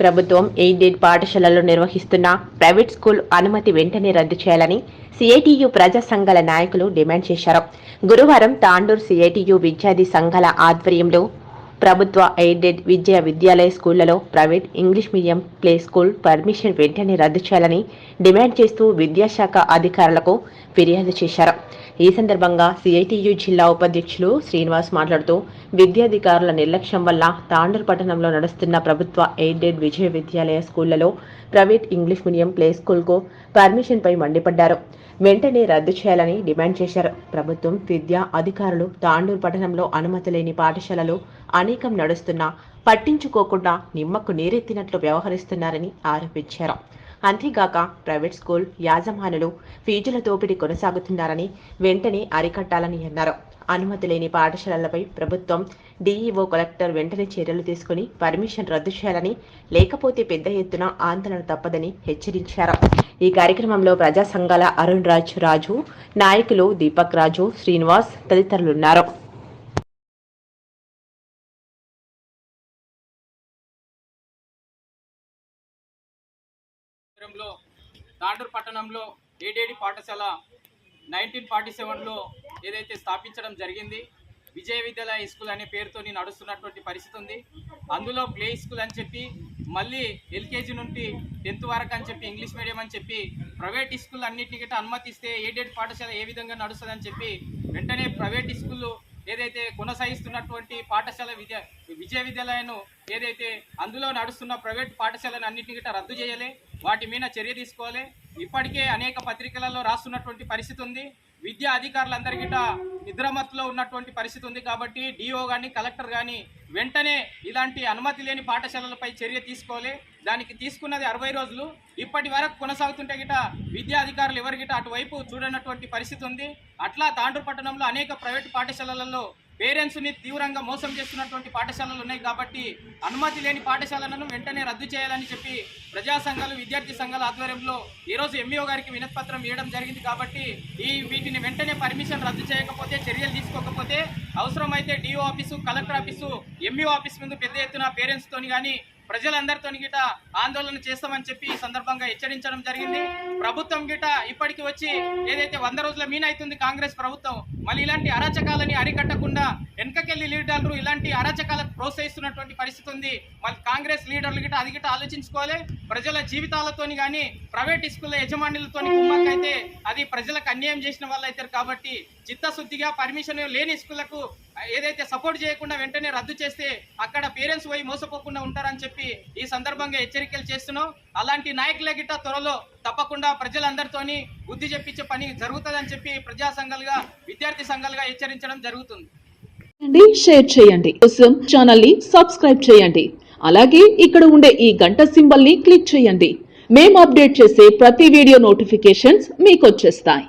ప్రభుత్వం ఎయిడెడ్ పాఠశాలలు నిర్వహిస్తున్న ప్రైవేట్ స్కూల్ అనుమతి వెంటనే రద్దు చేయాలని సిఐటియు ప్రజా సంఘాల నాయకులు డిమాండ్ చేశారు. గురువారం తాండూర్ సిఐటియు విద్యార్థి సంఘాల ఆధ్వర్యంలో ప్రభుత్వ ఎయిడెడ్ విద్యా విద్యాలయ స్కూళ్ళలో private English medium play school permission వెంటనే రద్దు చేయాలని డిమాండ్ చేస్తూ విద్యాశాఖ అధికారులకు ఫిర్యాదు చేశారు. ఈ సందర్భంగా సిఐటియు జిల్లా ఉపాధ్యక్షులు శ్రీనివాస్ మాట్లాడుతూ విద్యాధికారుల నిర్లక్ష్యం వల్ల తాండూరు పట్టణంలో నడుస్తున్న ప్రభుత్వ ఎయిడెడ్ విజయ విద్యాలయ స్కూళ్ళలో ప్రైవేట్ ఇంగ్లీష్ మీడియం ప్లే స్కూల్కు పర్మిషన్పై మండిపడ్డారు. వెంటనే రద్దు చేయాలని డిమాండ్ చేశారు. ప్రభుత్వం విద్యా అధికారులు తాండూరు పట్టణంలో అనుమతి లేని పాఠశాలలు అనేకం నడుస్తున్నా పట్టించుకోకుండా నిమ్మకు నీరెత్తినట్లు వ్యవహరిస్తున్నారని ఆరోపించారు. అంతేగాక ప్రైవేట్ స్కూల్ యాజమానులు ఫీజుల దోపిడీ కొనసాగుతున్నారని వెంటనే అరికట్టాలని అన్నారు. అనుమతి లేని పాఠశాలలపై ప్రభుత్వం డీఈఓ కలెక్టర్ వెంటనే చర్యలు తీసుకుని పర్మిషన్ రద్దు చేయాలని లేకపోతే పెద్ద ఎత్తున ఆందోళన తప్పదని హెచ్చరించారు. ఈ కార్యక్రమంలో ప్రజా సంఘాల అరుణ్ రాజ్ రాజు నాయకులు దీపక్ రాజు శ్రీనివాస్ తదితరులున్నారు. నగరంలో తాండూరు పట్టణంలో ఏడేడి పాఠశాల నైన్టీన్ ఫార్టీ సెవెన్లో ఏదైతే స్థాపించడం జరిగింది విజయ విద్యాలయ స్కూల్ అనే పేరుతోని నడుస్తున్నటువంటి పరిస్థితి ఉంది. అందులో ప్లే స్కూల్ అని చెప్పి మళ్ళీ ఎల్కేజీ నుండి టెన్త్ వరకు అని చెప్పి ఇంగ్లీష్ మీడియం అని చెప్పి ప్రైవేట్ స్కూల్ అన్నింటికి అనుమతిస్తే ఏడేడ్ పాఠశాల ఏ విధంగా నడుస్తుందని చెప్పి వెంటనే ప్రైవేట్ స్కూళ్ళు ఏదైతే కొనసాగిస్తున్నటువంటి పాఠశాల విద్య విజయ విద్యాలయను ఏదైతే అందులో నడుస్తున్న ప్రైవేట్ పాఠశాలను అన్నింటినీ గిట్ట రద్దు చేయలే. వాటి మీద చర్య తీసుకోవాలి. ఇప్పటికే అనేక పత్రికలలో రాస్తున్నటువంటి పరిస్థితి ఉంది. విద్యా అధికారులందరి గిట్ట నిద్రమత్తులో ఉన్నటువంటి పరిస్థితి ఉంది కాబట్టి డిఓ కానీ కలెక్టర్ కానీ వెంటనే ఇలాంటి అనుమతి లేని పాఠశాలలపై చర్య తీసుకోవాలి. దానికి తీసుకున్నది అరవై రోజులు. ఇప్పటి వరకు కొనసాగుతుంటే గిట విద్యా అధికారులు ఎవరి గిట అటువైపు చూడనటువంటి పరిస్థితి ఉంది. అట్లా తాండ్రు పట్టణంలో అనేక ప్రైవేట్ పాఠశాలలలో పేరెంట్స్ని తీవ్రంగా మోసం చేస్తున్నటువంటి పాఠశాలలు ఉన్నాయి కాబట్టి అనుమతి లేని పాఠశాలలను వెంటనే రద్దు చేయాలని చెప్పి ప్రజా సంఘాలు విద్యార్థి సంఘాల ఆధ్వర్యంలో ఈరోజు ఎంఈఓ గారికి వినతిపత్రం ఇవ్వడం జరిగింది కాబట్టి ఈ వీటిని వెంటనే పర్మిషన్ రద్దు చేయకపోతే చర్యలు తీసుకోకపోతే అవసరమైతే DO office collector office MEO office ముందు పెద్ద ఎత్తున పేరెంట్స్తోని కానీ ప్రజలందరితో గిట ఆందోళన చేస్తామని చెప్పి ఈ సందర్భంగా హెచ్చరించడం జరిగింది. ప్రభుత్వం గిట ఇప్పటికి వచ్చి ఏదైతే వంద రోజుల మీన అవుతుంది కాంగ్రెస్ ప్రభుత్వం మళ్ళీ ఇలాంటి అరాచకాలని అరికట్టకుండా వెనకకెళ్ళి లీడర్లు ఇలాంటి అరాచకాలకు ప్రోత్సహిస్తున్నటువంటి పరిస్థితి ఉంది. మళ్ళీ కాంగ్రెస్ లీడర్లు గిట అది గిట ఆలోచించుకోవాలి. ప్రజల జీవితాలతోని కానీ ప్రైవేట్ స్కూల్ యజమానులతో కుమ్మక్కైతే అది ప్రజలకు అన్యాయం చేసిన వాళ్ళు అవుతారు కాబట్టి చిత్తశుద్ధిగా పర్మిషన్ లేని స్కూళ్ళకు ఏదైతే సపోర్ట్ చేయకుండా వెంటనే రద్దు చేస్తే అక్కడ పేరెంట్స్ పోయి మోసపోకుండా ఉంటారని చెప్పి ఈ సందర్భంగా హెచ్చరికలు చేస్తున్నాం. అలాంటి నాయకుల గిట్ట త్వరలో తప్పకుండా ప్రజలందరితోని బుద్ధి చెప్పించే పని జరుగుతుందని చెప్పి ప్రజా సంఘాలుగా విద్యార్థి సంఘాలుగా హెచ్చరించడం జరుగుతుంది. షేర్ చేయండి. కోసం ఛానల్ని సబ్స్క్రైబ్ చేయండి. అలాగే ఇక్కడ ఉండే ఈ గంట సింబల్ని క్లిక్ చేయండి. మేము అప్డేట్ చేసే ప్రతి వీడియో నోటిఫికేషన్స్ మీకు వచ్చేస్తాయి.